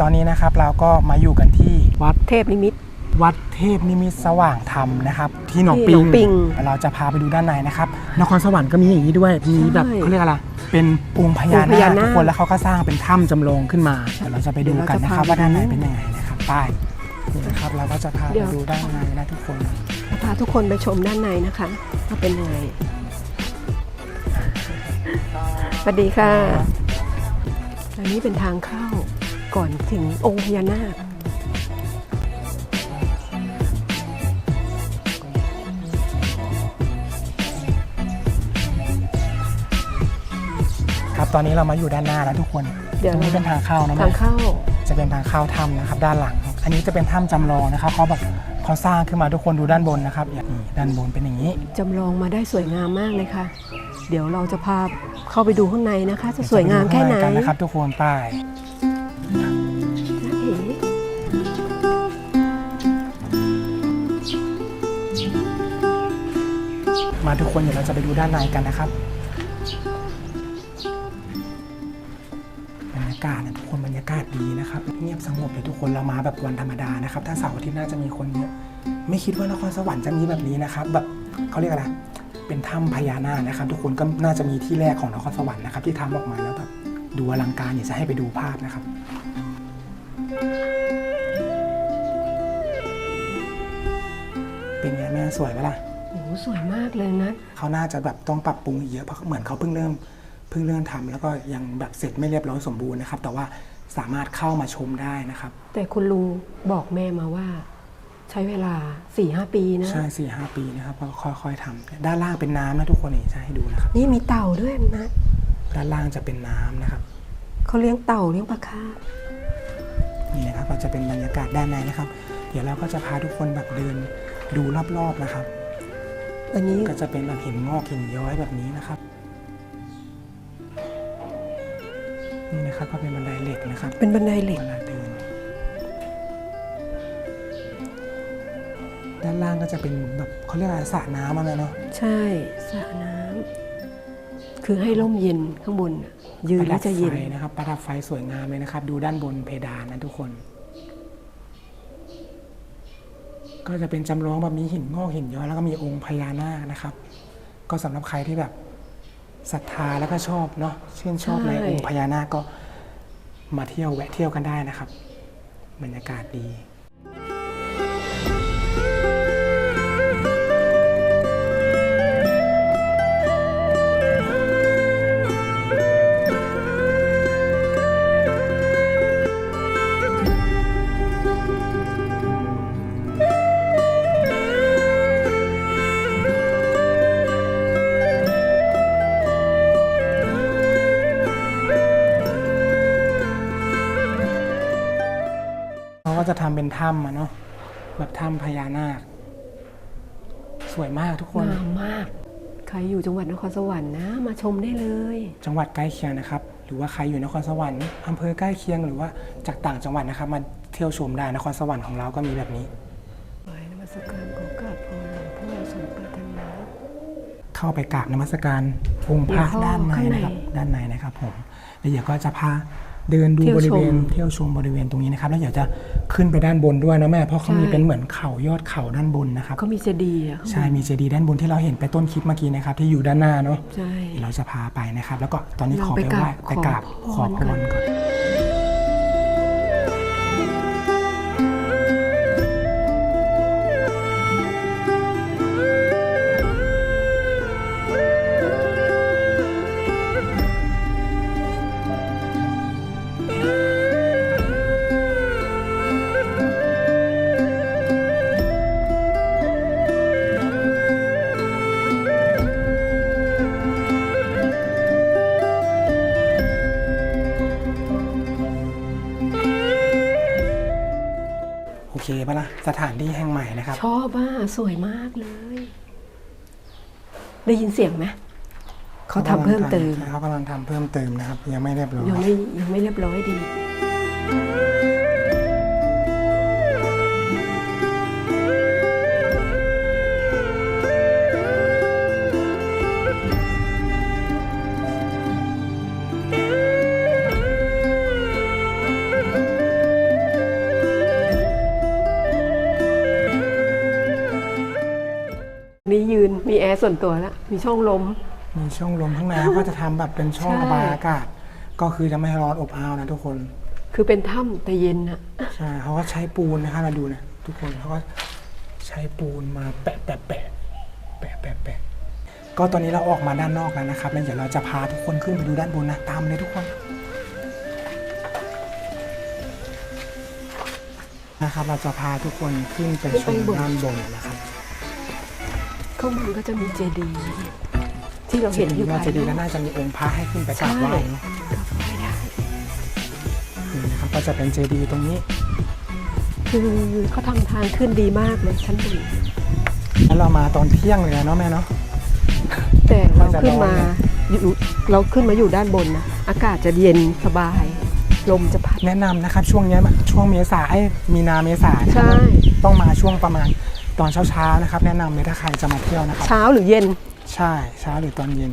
ตอนนี้นะครับเราก็มาอยู่กันที่วัดเทพนิมิต วัดเทพนิมิตสว่างธรรมนะครับที่หนองที่ปิหนองปิงเราจะพาไปดูด้านในนะครับนครสวรรค์ก็มีอย่างนี้ด้วยมีแบบใช่เขาเรียกอะไรเป็นองค์พญาองค์พญานาคนาคทุกคนแล้วเขาก็สร้างเป็นถ้ำจำลองขึ้นมาเดี๋ยวเราจะไปดูกันนะครับ เดี๋ยวเราจะพา ว่าด้านในไปดูเป็นยังไงนะครับป้ายนี่นะครับเราก็จะพาเดี๋ไปยวดูด้านในนะทุกคนพาทุกคนไปชมด้านในนะคะว่าเป็นยังไงสวัสดีค่ะอันนี้เป็นทางเข้า ก่อนถึงองค์พญานาคครับตอนนี้เรามาอยู่ด้านหน้าแล้วทุกคนเดี๋ยว ตรงนี้เป็นทางเข้านะทาแม่งเข้า จะเป็นทางเข้าถ้ำนะครับด้านหลัง อันนี้จะเป็นถ้ำจำลองนะครับเขาแบบเขาสร้างขึ้นมาทุกคนดูด้านบนนะครับอย่างนี้ด้านบนเป็นอย่างนี้จำลองมาได้สวยงามมากเลยค่ะ เดี๋ยวเราจะพาเข้าไปดูข้างในนะคะ จะสวยงามแค่ไหน เดี๋ยวจะปดูข้างใกันนะครับทุกคนป้ายจ๊ะ เอ๋มาทุกคนเดี๋ยวเราจะไปดูด้านในกันนะครับบรรยากาศนะทุกคนบรรยากาศดีนะครับ เงียบสงบเลยทุกคนเรามาแบบวันธรรมดานะครับ ถ้าเสาร์อาทิตย์น่าจะมีคนเยอะไม่คิดว่านครสวรรค์จะมีแบบนี้นะครับ แบบเขาเรียกอะไรเป็นถ้ำพญานาคนะครับ ทุกคนก็น่าจะมีที่แรกของนครสวรรค์นะครับ ที่ทำออกมาแล้วแบบ ดูอลังการอยากจะให้ไปดูภาพนะครับเป็นไงแม่สวยไหมล่ะโอ้โหสวยมากเลยนะ เขาน่าจะแบบต้องปรับปรุงอีกเยอะเพราะเหมือนเขาเพิ่งเริ่มเพิ่งเริ่มทำแล้วก็ยังแบบเสร็จไม่เรียบร้อยสมบูรณ์นะครับ แต่ว่าสามารถเข้ามาชมได้นะครับ แต่คุณลุงบอกแม่มาว่า ใช้เวลา4ี่หปีนะ ใช่สี่ห้าปีนะครับก็ค่อยๆทำด้านล่างเป็นน้ำนะทุกคนนี่จะให้ดูนะครับ นี่มีเต่าด้วยนะ ด้านล่างจะเป็นน้ำนะครับ เขาเลี้ยงเต่าเลี้ยงปลาคาร์ฟนี่นะครับก็จะเป็นบรรยากาศด้านในนะครับ เดี๋ยวเราก็จะพาทุกคนแบบเดินดูรอบๆนะครับ อันนี้ก็จะเป็นแบบหินงอกหินย้อยแบบนี้นะครับนี่นะครับก็เป็นบันไดเหล็กนะครับเป็นบันไดเหล็กเวลาเดิน ด้านล่างก็จะเป็นแบบเขาเรียกอะไรสระน้ำอะไรเนาะใช่สระน้ำ คือให้ร่มเย็นข้างบนน่ะยืนแล้วจะเย็นประดับไฟนะครับประดับไฟสวยงามเลยนะครับ ดูด้านบนเพดานนะทุกคน ก็จะเป็นจำลองแบบมีหินงอกหินย้อยแล้วก็มีองค์พญานาคนะครับ ก็สำหรับใครที่แบบศรัทธาแล้วก็ชอบเนาะชื่นชอบในใช่องค์พญานาคก็มาเที่ยวแวะเที่ยวกันได้นะครับ บรรยากาศดี ถ้ำอะเนาะแบบถ้ำพญานาค สวยมากทุกคนงามมาก ใครอยู่จังหวัดนครสวรรค์นะ มาชมได้เลย จังหวัดใกล้เคียงนะครับ หรือว่าใครอยู่นครสวรรค์อำเภอใกล้เคียงหรือว่าจากต่างจังหวัดนะครับ มาเที่ยวชมได้นครสวรรค์ของเราก็มีแบบนี้ไปนมัสการขอกราบพรหลวงพ่อสมปรารถนาเข้าไปกราบนมัสการองค์พระมีข้อด้านในข้างในนะครับ ด้านในนะครับผม แล้วเดี๋ยวก็จะพาเดินดูเที่ยวบริเวณชมเที่ยวชมบริเวณตรงนี้นะครับ แล้วเดี๋ยวจะขึ้นไปด้านบนด้วยนะแม่ เพราะเขามีใช่เป็นเหมือนเขายอดเขาด้านบนนะครับเขามีเจดีย์อะข้างบนใช่มีเจดีย์ด้านบนที่เราเห็นไปต้นคลิปเมื่อกี้นะครับ ที่อยู่ด้านหน้าเนาะใช่เดี๋ยวเราจะพาไปนะครับ แล้วก็ตอนนี้เราขอไปไปไหว้กไปราบกราบขขออพพรรก่อน ปะล่ะสถานที่แห่งใหม่นะครับ ชอบอะสวยมากเลย ได้ยินเสียงไหมเขาทำเพิ่มเติมใช่เขากำลังทำเพิ่มเติมนะครับ ยังไม่เรียบร้อยยังไม่ยังไม่เรียบร้อยดี ส่วนตัวแล้วมีช่องลม มีช่องลมข้างในเขาก็จะทำแบบเป็นช่องใช่ ระบายอากาศ ก็คือจะไม่ให้ร้อนอบอ้าวนะทุกคน คือเป็นถ้ำแต่เย็นอะใช่เขาก็ใช้ปูนนะครับมาดูนะทุกคนเขาก็ใช้ปูนมาแปะแปะแปะแปะแปะแปะก็ตอนนี้เราออกมาด้านนอกแล้วนะครับแล้วเดี๋ยวเราจะพาทุกคนขึ้นไปดูด้านบนนะตามมาเลยทุกคนนะครับ เราจะพาทุกคนขึ้นไปชมด้านบนนะครับ ข้างบนก็จะมีเจดีย์ที่เราเห็นอยู่ว่าภายจะดีก็นอกน่าจะมีองค์พระให้ขึ้นไปกราบใช่ไหว้เนอะไม่ได้นี่นะครับก็จะเป็นเจดีย์ตรงนี้ คือเขาทำทางขึ้นดีมากเลยชั้นบนแล้วเรามาตอนเที่ยงเลยนะเนาะแม่เนาะแต่เรามันจะขึ้นมาร้อนอยู่เราขึ้นมาอยู่ด้านบนนะอากาศจะเย็นสบายลมจะพัดแนะนำนะครับช่วงเนี้ยช่วงเมษาไอ้มีนาเมษานะคใช่รับต้องมาช่วงประมาณ ตอนเช้าๆนะครับ แนะนำเลยถ้าใครจะมาเที่ยวนะครับ เช้าหรือเย็น ใช่เช้าหรือตอนเย็น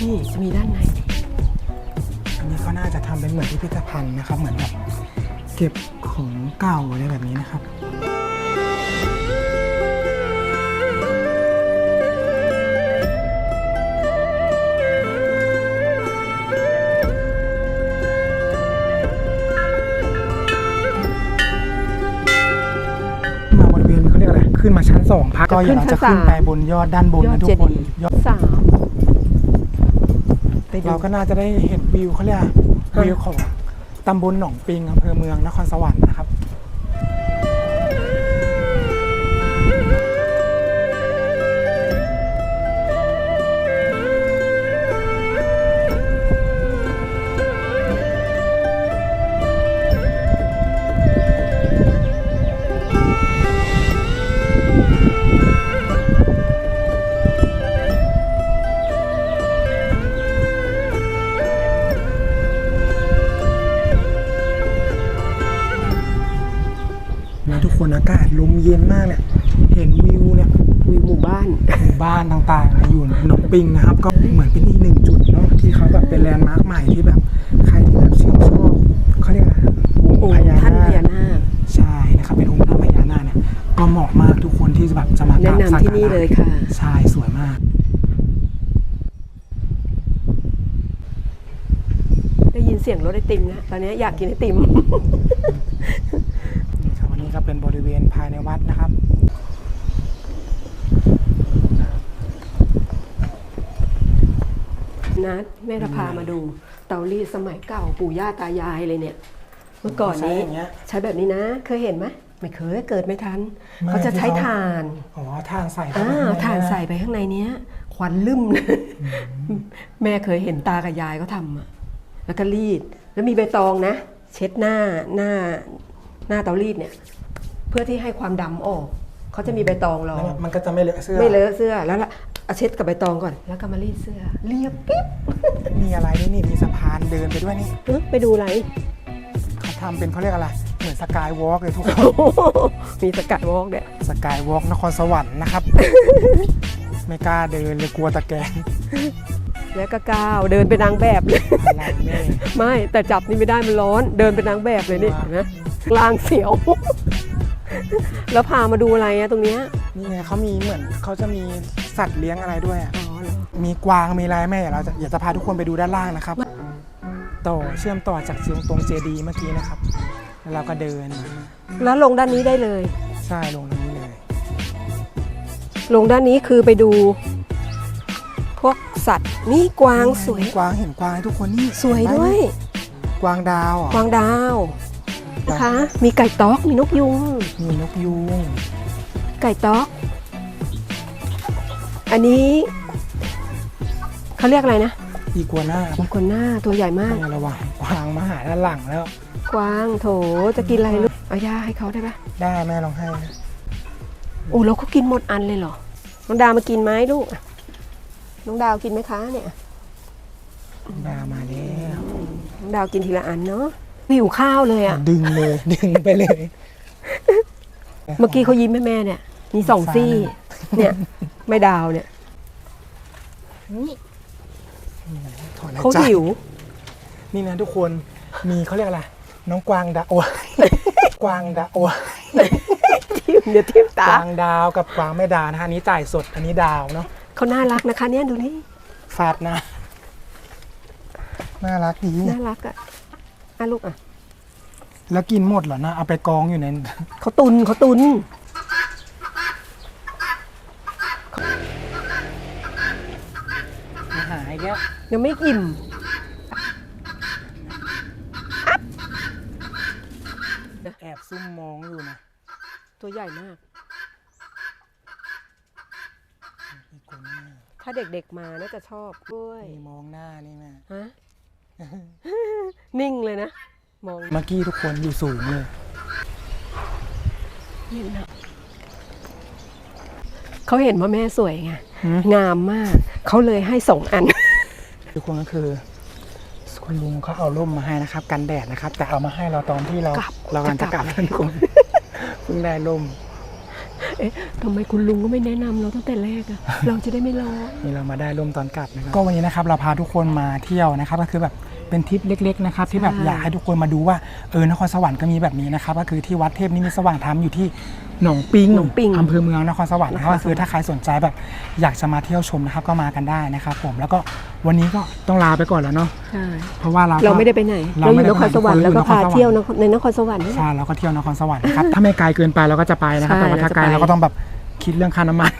นี่จะมีด้านในอันนี้เขาน่าจะทำเป็นเหมือนพิพิธภัณฑ์นะครับ เหมือนแบบเก็บของเก่าอะไรแบบนี้นะครับมาบ ขาเรียกอะไรขึ้นมาชั้นสองพักก็เดี๋ยวเราจะขึ้นไปบนยอดด้านบนยอดนะทุเจกคนดีย์ยอดสามไปดูเราก็น่าจะได้เห็นวิวเขาเรียกวิวของตำบลหนองปิงอำเภอเมืองนครสวรรค์นะครับ บ้านต่างๆ อยู่หนองปิงนะครับ ก็เหมือนเป็นอีกหนึ่งจุดเนาะที่เขาแบบเป็นแลนด์มาร์คใหม่ที่แบบใครที่แบบชื่นชอบเขาเรียกอะไรนะององค์พค์ญาท่านพนาญาคนาคใช่นะครับเป็นองค์ท่านพญานาคเนี่ยก็เหมาะมากทุกคนที่จะแบบจะมากแนะราบสักนำที่การะนี่เลยค่ะ ใช่สวยมาก ได้ยินเสียงรถไอติมนะตอนนี้อยากกินไอติม นี่ครับวันนี้ก็เป็นบริเวณภายในวัดนะครับ นัดแม่จะพามาดู เตารีดสมัยเก่าปู่ย่าตายายเลยเนี่ย เมื่อก่อนนี้ ใช้อย่างเงี้ย ใช้แบบนี้นะ เคยเห็นไหมไม่เคยเกิดไม่ทันไม่เขาจะใช้ที่เขา ถ่าน อ๋อถ่านใส่เข้อ่าไปข้งใถ่านใส่ไปข้างในเนี้ย ควันลืมเลยแม่เคยเห็นตากับยายเขาทำอะแล้วก็รีด แล้วมีใบตองนะ เช็ดหน้าหน้าหน้าเตารีดเนี่ย เพื่อที่ให้ความดำออก เขาจะมีใบตองรอแล้วมันก็จะไม่เลอะเสื้อ ไม่เลอะเสื้อแล้วละเอาเช็ดกับใบตองก่อน แล้วก็มารีดเสื้อ เรียบปิ๊บมีอะไรด้วยนี่มีสะพานเดินไปด้วยนี่เอ้ยไปดูอะไร เขาทำเป็นเขาเรียกอะไร เหมือนสกายวอล์กเลยทุกคน มีสกัดวอล์กเนี่ยสกายวอล์กนครสวรรค์นะครับ ไม่กล้าเดินเลยกลัวตะแกรงแล้วก็ก้าวเดินเป็นนางแบบเลย อะไรแม่ไม่แต่จับนี่ไม่ได้มันร้อน เดินเป็นนางแบบเลยนี่ว้าวเห็นไหมลางเสียว แล้วพามาดูอะไรอะตรงเนี้ยนี่ไงเขามีเหมือนเขาจะมีสัตว์เลี้ยงอะไรด้วยอะ อ๋อเหรอมีกวางมีอะไรแม่เดี๋ยวเราจะอยากจะพาทุกคนไปดูด้านล่างนะครับ ต่อเชื่อมต่อจากตรงเจดีเมื่อกี้นะครับ แล้วเราก็เดินมาแล้วลงด้านนี้ได้เลย ใช่ลงตรงนี้เลย ลงด้านนี้คือไปดู พวกสัตว์นี่กวางสวย กวางเห็นกวางไหมทุกคนนี่สวยด้วย กวางดาวอะกวางดาว นะคะ มีไก่ต๊อกมีนกยุง มีนกยูงไก่ต๊อก อันนี้เขาเรียกอะไรนะ อีกัวน่าอีกัวน่าตัวใหญ่มากเนี่ยระหว่างกวางมาหาด้านหลังแล้ว กวางโถจะกินอะไรลูกเอาย่าให้เขาได้ปะได้แม่ลองให้นะโอ้แล้วเขากินหมดอันเลยเหรอ น้องดาวมากินไหมลูกอะน้องดาวกินไหมคะเนี่ย ดามาแล้ว น้องดาวกินทีละอันเนาะ หิวข้าวเลยอะ ดึงเลยดึงไปเลยเมื่อกี้เขายิ้มให้แม่เนี่ย มีสองซี่ เนี่ย ไม่ดาวเนี่ยถอนหายเขาใจหิว นี่นะทุกคนมีเขาเรียกอะไร น้องกวางดาโอ้กวางดาโอ้ทิมเดี๋ยวทิมตากวางดาวกับกวางแม่ดานะฮะอันนี้จ่ายสดอันนี้ดาวเนาะเขาน่ารักนะคะ เนี่ยดูนี่ฟาดหนะ น่ารักดี น่ารักอะ อะลูกอะ แล้วกินหมดเหรอนะ เอาไปกองอยู่ในเขาตุนเขาตุน อาหารแก้วยังไม่อิ่มแอบซุ่มมองอยู่นะตัวใหญ่มากอีกคนนี่ถ้าเด็กๆมาน่าจะชอบด้วย มีมองหน้านี่แม่ ฮะ นิ่งเลยนะ มองเมื่อกี้ทุกคนอยู่สูงเลยเห็นนะเขาเห็นว่าแม่สวยไงหืมงามมาก เขาเลยให้สองอัน ทุกคนก็คือคุณลุงเขาเอาร่มมาให้นะครับ กันแดดนะครับ แต่เอามาให้เราตอนที่เรากลับเรากำลังจะจะกกลัลับบทุกคนเพิ่งได้ร่มเอ๊ะทำไมคุณลุงก็ไม่แนะนำเราตั้งแต่แรกอะเราจะได้ไม่ร้อนนี่เรามาได้ร่มตอนกลับนะครับก็วันนี้นะครับ เราพาทุกคนมาเที่ยวนะครับ ก็คือแบบเป็นทริปเล็ก ๆ นะครับ ที่แบบใช่อยากให้ทุกคนมาดูว่าเออนครสวรรค์ก็มีแบบนี้นะครับ ก็คือที่วัดเทพนิมิตสว่างธรรมอยู่ที่หนองปิงหนองปิงอำเภอเมืองนครสวรรค์นะครับนครก็คือถ้าใครสนใจแบบอยากจะมาเที่ยวชมนะครับก็มากันได้นะครับผมแล้วก็วันนี้ก็ต้องลาไปก่อนแล้วเนาะใช่เพราะว่าเราก็เราไม่ได้ไปไหน เราเราอไม่ยู่ได้นครสวรรค์ไปไหนแล้วก็พาเราอยู่นครสวรรค์เที่ยวนครในนครสวรรค์นี่แหละใช่เราก็เที่ยวนครสวรรค์นะครับถ้าไม่ไกลเกินไปเราก็จะไปนะครับใช่แต่ว่าถ้าไกลเราจะไปเราก็ต้องแบบ คิดเรื่องค่าน้ำมัน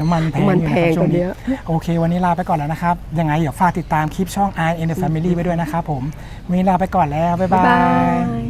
น้ำมันแพงน้ำมันอยู่แพนะคงรับช่วงกว่าเยนี้อะโอเค วันนี้ลาไปก่อนแล้วนะครับ ยังไงเดี๋ยวฝากติดตามคลิปช่อง i in the family ไว้ด้วยนะครับผม วันนี้ลาไปก่อนแล้ว บ๊ายบาบ๊ายบายย